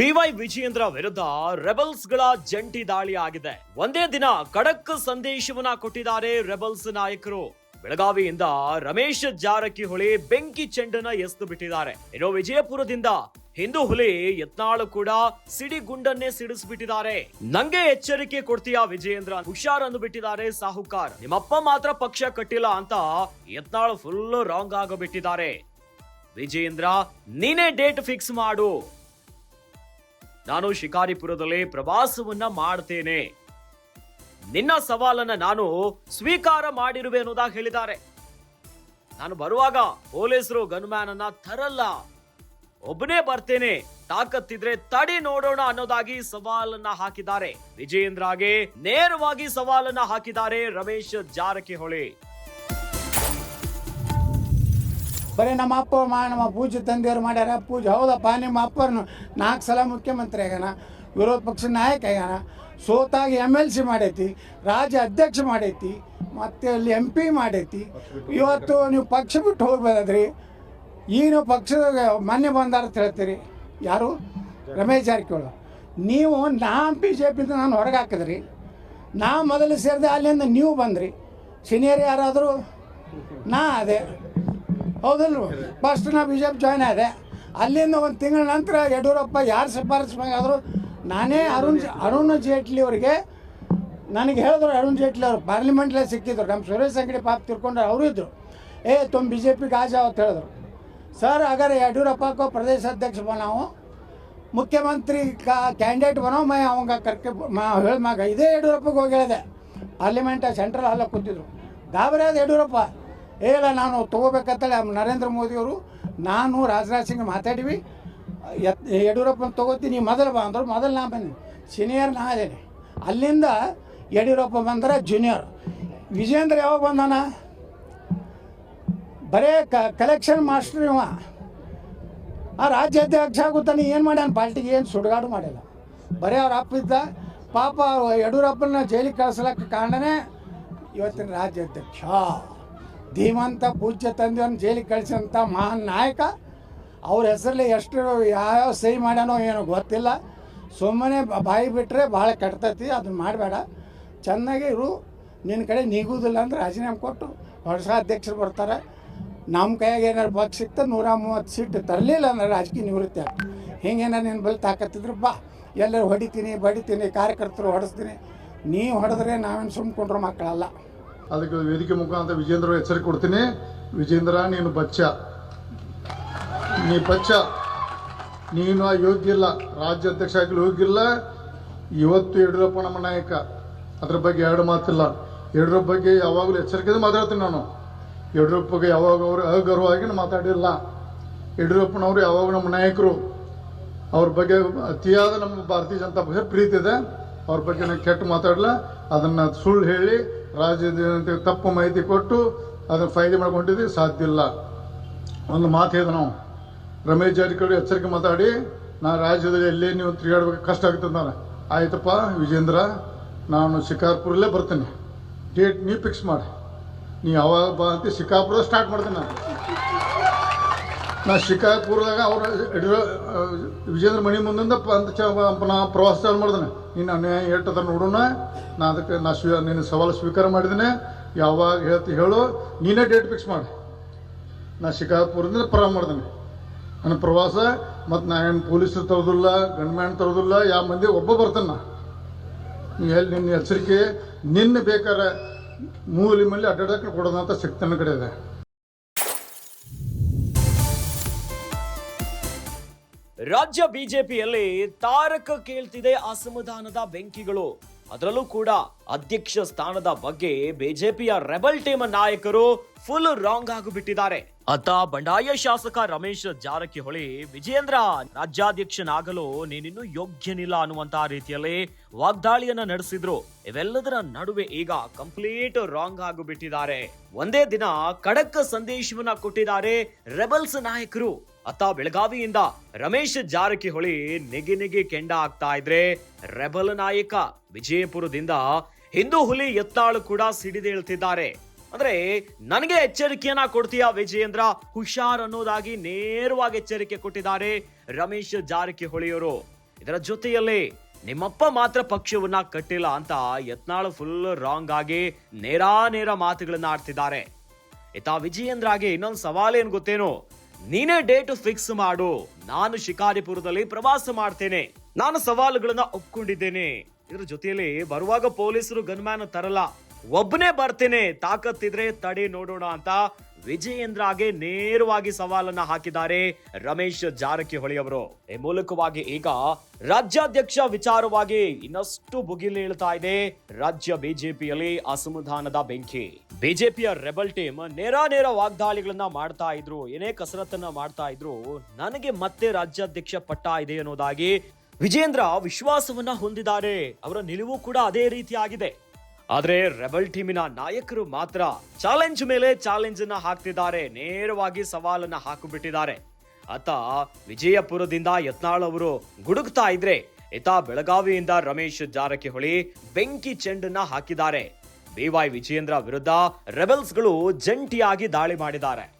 B Y Vijayendra ವಿರುದ್ಧ ರೆಬಲ್ಸ್ಗಳ ಜಂಟಿ ದಾಳಿ ಆಗಿದೆ ಒಂದೇ ದಿನ ಖಡಕ್ ಸಂದೇಶವನ್ನ ಕೊಟ್ಟಿದ್ದಾರೆ ರೆಬಲ್ಸ್ ನಾಯಕರು. ಬೆಳಗಾವಿಯಿಂದ ರಮೇಶ್ ಜಾರಕಿಹೊಳಿ ಬೆಂಕಿ ಚೆಂಡನ ಎಸ್ದು ಬಿಟ್ಟಿದ್ದಾರೆ. ಇನ್ನು ವಿಜಯಪುರದಿಂದ ಹಿಂದೂ ಹುಲಿ ಯತ್ನಾಳು ಕೂಡ ಸಿಡಿಗುಂಡನ್ನೇ ಸಿಡಿಸ್ಬಿಟ್ಟಿದ್ದಾರೆ. ನಂಗೆ ಎಚ್ಚರಿಕೆ ಕೊಡ್ತೀಯಾ ವಿಜಯೇಂದ್ರ. ಹುಷಾರ್ ಅಂದು ಬಿಟ್ಟಿದ್ದಾರೆ ಸಾಹುಕಾರ್. ನಿಮ್ಮಪ್ಪ ಮಾತ್ರ ಪಕ್ಷ ಕಟ್ಟಿಲ್ಲ ಅಂತ ಯತ್ನಾಳು ಫುಲ್ ರಾಂಗ್ ಆಗಬಿಟ್ಟಿದ್ದಾರೆ ವಿಜಯೇಂದ್ರ, ನೀನೇ ಡೇಟ್ ಫಿಕ್ಸ್ ಮಾಡು. ನಾನು ಶಿಕಾರಿಪುರದಲ್ಲಿ ಪ್ರವಾಸವನ್ನ ಮಾಡ್ತೇನೆ. ನಿನ್ನ ಸವಾಲನ್ನ ನಾನು ಸ್ವೀಕಾರ ಮಾಡಿರುವೆ ಅನ್ನೋದಾಗಿ ಹೇಳಿದ್ದಾರೆ. ನಾನು ಬರುವಾಗ ಪೊಲೀಸರು ಗನ್ಮ್ಯಾನ್ ಅನ್ನ ತರಲ್ಲ. ಒಬ್ಬನೇ ಬರ್ತೇನೆ, ತಾಕತ್ತಿದ್ರೆ ತಡಿ ನೋಡೋಣ ಅನ್ನೋದಾಗಿ ಸವಾಲನ್ನ ಹಾಕಿದ್ದಾರೆ. ವಿಜಯೇಂದ್ರಗೆ ನೇರವಾಗಿ ಸವಾಲನ್ನ ಹಾಕಿದ್ದಾರೆ ರಮೇಶ್ ಜಾರಕಿಹೊಳಿ. ಬರೀ ನಮ್ಮ ಅಪ್ಪ, ಮಾ, ನಮ್ಮ ಪೂಜೆ ತಂದೆಯವ್ರು ಮಾಡ್ಯಾರ. ಪೂಜೆ ಹೌದಪ್ಪ, ನಿಮ್ಮ ಅಪ್ಪರನ್ನು ನಾಲ್ಕು ಸಲ ಮುಖ್ಯಮಂತ್ರಿ ಆಗ್ಯಾನ, ವಿರೋಧ ಪಕ್ಷದ ನಾಯಕ ಆಗ್ಯಾನ. ಸೋತಾಗಿ ಎಂ ಎಲ್ ಸಿ ಮಾಡೈತಿ, ರಾಜ್ಯ ಅಧ್ಯಕ್ಷ ಮಾಡೈತಿ, ಮತ್ತು ಅಲ್ಲಿ ಎಂ ಪಿ ಮಾಡೈತಿ. ಇವತ್ತು ನೀವು ಪಕ್ಷ ಬಿಟ್ಟು ಹೋಗ್ಬೋದ್ರಿ ಈಗ ನೀವು ಪಕ್ಷದ ಮೊನ್ನೆ ಬಂದಾರ ಅಂತ ಹೇಳ್ತೀರಿ. ಯಾರು? ರಮೇಶ್ ಜಾರಕಿಹೊಳಿ. ನೀವು ನಾ ಬಿ ಜೆ ಪಿಯಿಂದ ನಾನು ಹೊರಗೆ ಹಾಕಿದ್ರಿ. ನಾ ಮೊದಲು ಸೇರಿದೆ, ಅಲ್ಲಿಂದ ನೀವು ಬಂದ್ರಿ. ಸೀನಿಯರ್ ಯಾರಾದರೂ? ನಾ ಅದೇ. ಹೌದಲ್ವ ಫಸ್ಟ್ ನಾ ಬಿ ಜೆ ಪಿ ಜಾಯ್ನ್ ಆದೆ. ಅಲ್ಲಿಂದ ಒಂದು ತಿಂಗಳ ನಂತರ ಯಡಿಯೂರಪ್ಪ ಯಾರು ಶಿಫಾರಸು ಮಾಡಿದ್ರು ನಾನೇ ಅರುಣ್ ಅರುಣ್ ಜೇಟ್ಲಿ ಅವರಿಗೆ ನನಗೆ ಹೇಳಿದ್ರು ಅರುಣ್ ಜೇಟ್ಲಿ ಅವರು. ಪಾರ್ಲಿಮೆಂಟ್ಲೇ ಸಿಕ್ಕಿದ್ರು. ನಮ್ಮ ಸುರೇಶ್ ಅಂಗಡಿ ಪಾಪ ತಿರ್ಕೊಂಡ್ರೆ ಅವರು ಇದ್ದರು ಏ, ತುಮ್ ಬಿ ಜೆ ಪಿ ಗಾಜಾ ಅವತ್ತು ಹೇಳಿದ್ರು. ಸರ್ ಹಾಗಾದ್ರೆ ಯಡಿಯೂರಪ್ಪ ಪ್ರದೇಶ ಅಧ್ಯಕ್ಷ ನಾವು ಮುಖ್ಯಮಂತ್ರಿ ಕಾ ಕ್ಯಾಂಡಿಡೇಟ್ ಬನೋ ಮೈ ಅವಂಗ ಕರ್ಕೆ, ಮಾ ಹೇಳ್ಮಾಗ ಇದೇ ಯಡಿಯೂರಪ್ಪಗೆ ಹೋಗಿ ಹೇಳಿದೆ. ಪಾರ್ಲಿಮೆಂಟ ಸೆಂಟ್ರಲ್ ಹಾಲಕ್ಕೆ ಕೂತಿದ್ರು. ಗಾಬರಿ ಆದ ಯಡಿಯೂರಪ್ಪ. ಇಲ್ಲ ನಾನು ತೊಗೋಬೇಕಂತೇಳಿ ನರೇಂದ್ರ ಮೋದಿಯವರು ನಾನು ರಾಜನಾಥ್ ಸಿಂಗ್ ಮಾತಾಡೀವಿ ಯಡಿಯೂರಪ್ಪನ ತೊಗೋತೀನಿ ಮೊದಲು ಬಾ ಅಂದರು, ಮೊದಲು ನಾ ಬಂದೆ. ಸೀನಿಯರ್ ನಾ ಅದೇನೆ. ಅಲ್ಲಿಂದ ಯಡಿಯೂರಪ್ಪ ಬಂದರೆ ಜೂನಿಯರ್ ವಿಜೇಂದ್ರ ಯಾವಾಗ ಬಂದಾನ? ಬರೇ ಕ ಕಲೆಕ್ಷನ್ ಮಾಸ್ಟರ್ ಇವ. ಆ ರಾಜ್ಯಾಧ್ಯಕ್ಷ ಆಗುತ್ತಾನೆ ಏನು ಮಾಡ್ಯಾನ? ಪಾರ್ಟಿಗೆ ಏನು ಸುಡುಗಾಡು ಮಾಡಿಲ್ಲ. ಬರೀ ಅವ್ರ ಅಪ್ಪ ಇದ್ದ. ಪಾಪ ಯಡಿಯೂರಪ್ಪನ ಜೈಲಿಗೆ ಕಳಿಸಲಕ್ಕೆ ಕಾರಣನೇ ಇವತ್ತಿನ ರಾಜ್ಯಾಧ್ಯಕ್ಷ. ಧೀಮಂತ ಪೂಜ್ಯ ತಂದೆಯವ್ರನ್ನ ಜೈಲಿಗೆ ಕಳಿಸಿದಂಥ ಮಹಾನ್ ನಾಯಕ, ಅವ್ರ ಹೆಸರಲ್ಲಿ ಎಷ್ಟು ಯಾವ್ಯಾವ ಸಹಿ ಮಾಡ್ಯಾನೋ ಏನೋ ಗೊತ್ತಿಲ್ಲ. ಸುಮ್ಮನೆ ಬಾಯಿ ಬಿಟ್ಟರೆ ಭಾಳ ಕೆಡ್ತೈತಿ ಅದನ್ನ ಮಾಡಬೇಡ. ಚೆನ್ನಾಗಿ ಇರು ನಿನ್ನ ಕಡೆ ನೀಗುವುದಿಲ್ಲ ಅಂದ್ರೆ ರಾಜೀನಾಮೆ ಕೊಟ್ಟು ಹೊಸ ಅಧ್ಯಕ್ಷರು ಬರ್ತಾರೆ. ನಮ್ಮ ಕೈಯಾಗ ಏನಾರು ಬಗ್ ಸಿಕ್ತ ನೂರ ಮೂವತ್ತು ಸೀಟ್ ತರಲಿಲ್ಲ ಅಂದ್ರೆ ರಾಜಕೀಯ ನಿವೃತ್ತಿ ಹಿಂಗೇನಾರು ನಿನ್ನ ಬಳಿ ತಾಕತ್ತಿದ್ರು ಬಾ, ಎಲ್ಲರೂ ಹೊಡಿತೀನಿ, ಬಡಿತೀನಿ, ಕಾರ್ಯಕರ್ತರು ಹೊಡೆಸ್ತೀನಿ. ನೀವು ಹೊಡೆದ್ರೆ ನಾವೇನು ಸುಮ್ಕೊಂಡ್ರೆ ಮಕ್ಕಳಲ್ಲ. ಅದಕ್ಕೆ ವೇದಿಕೆ ಮುಖಾಂತರ ವಿಜೇಂದ್ರ ಎಚ್ಚರಿಕೆ ಕೊಡ್ತೀನಿ. ವಿಜೇಂದ್ರ, ನೀನು ಬಚ್ಚ. ನೀ ಬಚ್ಚ. ನೀನು ಯೋಗ್ಯ ಇಲ್ಲ. ರಾಜ್ಯ ಅಧ್ಯಕ್ಷ ಆಗಲಿ ಹೋಗಿಲ್ಲ ಇವತ್ತು ಯಡಿಯೂರಪ್ಪ ನಮ್ಮ ನಾಯಕ. ಅದ್ರ ಬಗ್ಗೆ ಎರಡು ಮಾತಿಲ್ಲ. ಯಡಿಯೂರಪ್ಪ ಬಗ್ಗೆ ಯಾವಾಗಲೂ ಎಚ್ಚರಿಕೆಯಿಂದ ಮಾತಾಡ್ತೀನಿ ನಾನು. ಯಡಿಯೂರಪ್ಪಗೆ ಯಾವಾಗ ಅವರು ಅಗೌರವಾಗಿ ಮಾತಾಡಿಲ್ಲ. ಯಡಿಯೂರಪ್ಪನವರು ಯಾವಾಗ ನಮ್ಮ ನಾಯಕರು. ಅವ್ರ ಬಗ್ಗೆ ಅತಿಯಾದ ನಮ್ಮ ಭಾರತೀಯ ಜನತಾ ಪಕ್ಷ ಪ್ರೀತಿ ಇದೆ. ಅವ್ರ ಬಗ್ಗೆ ನಾನು ಕೆಟ್ಟ ಮಾತಾಡಲ್ಲ ಅದನ್ನು ಸುಳ್ಳು ಹೇಳಿ ರಾಜ್ಯದ ತಪ್ಪು ಮಾಹಿತಿ ಕೊಟ್ಟು ಅದನ್ನು ಫೈದೆ ಮಾಡ್ಕೊಂಡಿದ್ದೀವಿ ಸಾಧ್ಯ ಇಲ್ಲ. ಒಂದು ಮಾತು ಹೇಳಿದ ನಾವು. ರಮೇಶ್ ಜಾರಕಿಹೊಳಿ ಎಚ್ಚರಿಕೆ ಮಾತಾಡಿ, ನಾ ರಾಜ್ಯದಲ್ಲಿ ಎಲ್ಲೇ ನೀವು ತಿರುಗಾಡ್ಬೇಕು, ಕಷ್ಟ ಆಗುತ್ತೆ ನಾನು ಆಯ್ತಪ್ಪ, ವಿಜೇಂದ್ರ, ನಾನು ಶಿಕಾರ್ಪುರಲ್ಲೇ ಬರ್ತೀನಿ. ಡೇಟ್ ನೀ ಫಿಕ್ಸ್ ಮಾಡಿ. ನೀ ಯಾವಾಗ ಬಾ ಅಂತ ಶಿಕಾರ್ಪುರ ಸ್ಟಾರ್ಟ್ ಮಾಡ್ತೀನಿ ನಾನು. ನಾ ಶಿಕಾರ್ಪುರದಾಗ ಅವ್ರ ಯಡಿಯೂರ ವಿಜೇಂದ್ರ ಮಣಿ ಮುಂದಿಂದ ಪ್ರವಾಸ ಚಾಲು ಮಾಡಿದ್ದೇನೆ ನೀನು ಅನ್ಯಾಯ ಹೇಳ್ತದ ನೋಡೋಣ ನಾ ಅದಕ್ಕೆ ನಾ ಸ್ವೀ ನಿನ್ನ ಸವಾಲು ಸ್ವೀಕಾರ ಮಾಡಿದ್ದೀನಿ ಯಾವಾಗ ಹೇಳ್ತಿ ಹೇಳು. ನೀನೇ ಡೇಟ್ ಫಿಕ್ಸ್ ಮಾಡಿ. ನಾ ಶಿಕಾಪುರದಿಂದ ಪ್ರಾರಂಭ ಮಾಡಿದ್ದೀನಿ ನನ್ನ ಪ್ರವಾಸ, ಮತ್ತು ನಾ ಏನು ಪೊಲೀಸರು ತರೋದಿಲ್ಲ ಗಂಡ್ಮ್ಯಾನ್ ತರೋದಿಲ್ಲ ಯಾವ ಮಂದಿ ಒಬ್ಬ ಬರ್ತಾನೆ ನೀ. ಎಲ್ಲಿ ನಿನ್ನ ಹೆಸರಿಕೆ ನಿನ್ನ ಬೇಕಾರೆ ಮೂಲಿ ಮಲ್ಲಿ ಅಡ್ಡಾಡಕ್ಕೆ ಕೊಡೋದಂತ ಶಕ್ತಿ ನನ್ನ ಕಡೆ ಇದೆ. ರಾಜ್ಯ ಬಿಜೆಪಿಯಲ್ಲಿ ತಾರಕ ಕೇಳ್ತಿದೆ ಅಸಮಾಧಾನದ ಬೆಂಕಿಗಳು. ಅದರಲ್ಲೂ ಕೂಡ ಅಧ್ಯಕ್ಷ ಸ್ಥಾನದ ಬಗ್ಗೆ ಬಿಜೆಪಿಯ ರೆಬಲ್ ಟೀಮ್ ನಾಯಕರು ಫುಲ್ ರಾಂಗ್ ಆಗಿಬಿಟ್ಟಿದ್ದಾರೆ. ಅತ್ತ ಬಂಡಾಯ ಶಾಸಕ ರಮೇಶ್ ಜಾರಕಿಹೊಳಿ ವಿಜೇಂದ್ರ ರಾಜ್ಯಾಧ್ಯಕ್ಷನಾಗಲು ನೀನಿನ್ನೂ ಯೋಗ್ಯನಿಲ್ಲ ಅನ್ನುವಂತಹ ರೀತಿಯಲ್ಲಿ ವಾಗ್ದಾಳಿಯನ್ನ ನಡೆಸಿದ್ರು. ಇವೆಲ್ಲದರ ನಡುವೆ ಈಗ ಕಂಪ್ಲೀಟ್ ರಾಂಗ್ ಆಗಿಬಿಟ್ಟಿದ್ದಾರೆ. ಒಂದೇ ದಿನ ಖಡಕ್ ಸಂದೇಶವನ್ನ ಕೊಟ್ಟಿದ್ದಾರೆ ರೆಬಲ್ಸ್ ನಾಯಕರು. ಅತ್ತ ಬೆಳಗಾವಿಯಿಂದ ರಮೇಶ್ ಜಾರಕಿಹೊಳಿ ನೆಗೆ ನೆಗೆ ಕೆಂಡ ಆಗ್ತಾ ಇದ್ರೆ ರೆಬಲ್ ನಾಯಕ ವಿಜಯಪುರದಿಂದ ಹಿಂದೂ ಹುಲಿ ಎತ್ತಾಳು ಕೂಡ ಸಿಡಿದೇಳ್ತಿದ್ದಾರೆ. ಅಂದ್ರೆ ನನಗೆ ಎಚ್ಚರಿಕೆಯನ್ನ ಕೊಡ್ತೀಯಾ ವಿಜಯೇಂದ್ರ? ಹುಷಾರ್ ಅನ್ನೋದಾಗಿ ನೇರವಾಗಿ ಎಚ್ಚರಿಕೆ ಕೊಟ್ಟಿದ್ದಾರೆ ರಮೇಶ್ ಜಾರಕಿಹೊಳಿಯವರು. ಇದರ ಜೊತೆಯಲ್ಲಿ ನಿಮ್ಮಪ್ಪ ಮಾತ್ರ ಪಕ್ಷವನ್ನ ಕಟ್ಟಿಲ್ಲ ಅಂತ ಯತ್ನಾಳ್ ಫುಲ್ ರಾಂಗ್ ಆಗಿ ನೇರಾ ನೇರ ಮಾತುಗಳನ್ನ ಆಡ್ತಿದ್ದಾರೆ. ಇತ್ತ ವಿಜಯೇಂದ್ರಗೆ ಇನ್ನೊಂದು ಸವಾಲೇನ್ ಗೊತ್ತೇನು? ನೀನೇ ಡೇಟ್ ಫಿಕ್ಸ್ ಮಾಡು. ನಾನು ಶಿಕಾರಿಪುರದಲ್ಲಿ ಪ್ರವಾಸ ಮಾಡ್ತೇನೆ. ನಾನು ಸವಾಲುಗಳನ್ನ ಒಪ್ಕೊಂಡಿದ್ದೇನೆ. ಇದ್ರ ಜೊತೆಯಲ್ಲಿ ಬರುವಾಗ ಪೊಲೀಸರು ಗನ್ಮ್ಯಾನ್ ತರಲ್ಲ. ಒಬ್ಬನೇ ಬರ್ತೀನಿ, ತಾಕತ್ತಿದ್ರೆ ತಡೆ ನೋಡೋಣ ಅಂತ ವಿಜಯೇಂದ್ರಗೆ ನೇರವಾಗಿ ಸವಾಲನ್ನ ಹಾಕಿದ್ದಾರೆ ರಮೇಶ್ ಜಾರಕಿಹೊಳಿ ಅವರು. ಈ ಮೂಲಕವಾಗಿ ಈಗ ರಾಜ್ಯಾಧ್ಯಕ್ಷ ವಿಚಾರವಾಗಿ ಇನ್ನಷ್ಟು ಭುಗಿಲೇಳ್ತಾ ಇದೆ ರಾಜ್ಯ ಬಿಜೆಪಿಯಲ್ಲಿ ಅಸಮಾಧಾನದ ಬೆಂಕಿ. ಬಿಜೆಪಿಯ ರೆಬಲ್ ಟೀಮ್ ನೇರ ನೇರ ವಾಗ್ದಾಳಿಗಳನ್ನ ಮಾಡ್ತಾ ಇದ್ರು, ಏನೇ ಕಸರತ್ತನ್ನ ಮಾಡ್ತಾ ಇದ್ರು, ನನಗೆ ಮತ್ತೆ ರಾಜ್ಯಾಧ್ಯಕ್ಷ ಪಟ್ಟ ಇದೆ ಅನ್ನೋದಾಗಿ ವಿಜೇಂದ್ರ ವಿಶ್ವಾಸವನ್ನ ಹೊಂದಿದ್ದಾರೆ. ಅವರ ನಿಲುವು ಕೂಡ ಅದೇ ರೀತಿಯಾಗಿದೆ. ಆದ್ರೆ ರೆಬಲ್ ಟೀಮಿನ ನಾಯಕರು ಮಾತ್ರ ಚಾಲೆಂಜ್ ಮೇಲೆ ಚಾಲೆಂಜ್ ಅನ್ನ ಹಾಕ್ತಿದ್ದಾರೆ, ನೇರವಾಗಿ ಸವಾಲನ್ನ ಹಾಕಿಬಿಟ್ಟಿದ್ದಾರೆ. ಆತ ವಿಜಯಪುರದಿಂದ ಯತ್ನಾಳ್ ಅವರು ಗುಡುಕ್ತಾ ಇದ್ರೆ, ಇತ ಬೆಳಗಾವಿಯಿಂದ ರಮೇಶ್ ಜಾರಕಿಹೊಳಿ ಬೆಂಕಿ ಚೆಂಡನ್ನ ಹಾಕಿದ್ದಾರೆ. ಬಿವೈ ವಿಜಯೇಂದ್ರ ವಿರುದ್ಧ ರೆಬಲ್ಸ್ಗಳು ಜಂಟಿಯಾಗಿ ದಾಳಿ ಮಾಡಿದ್ದಾರೆ.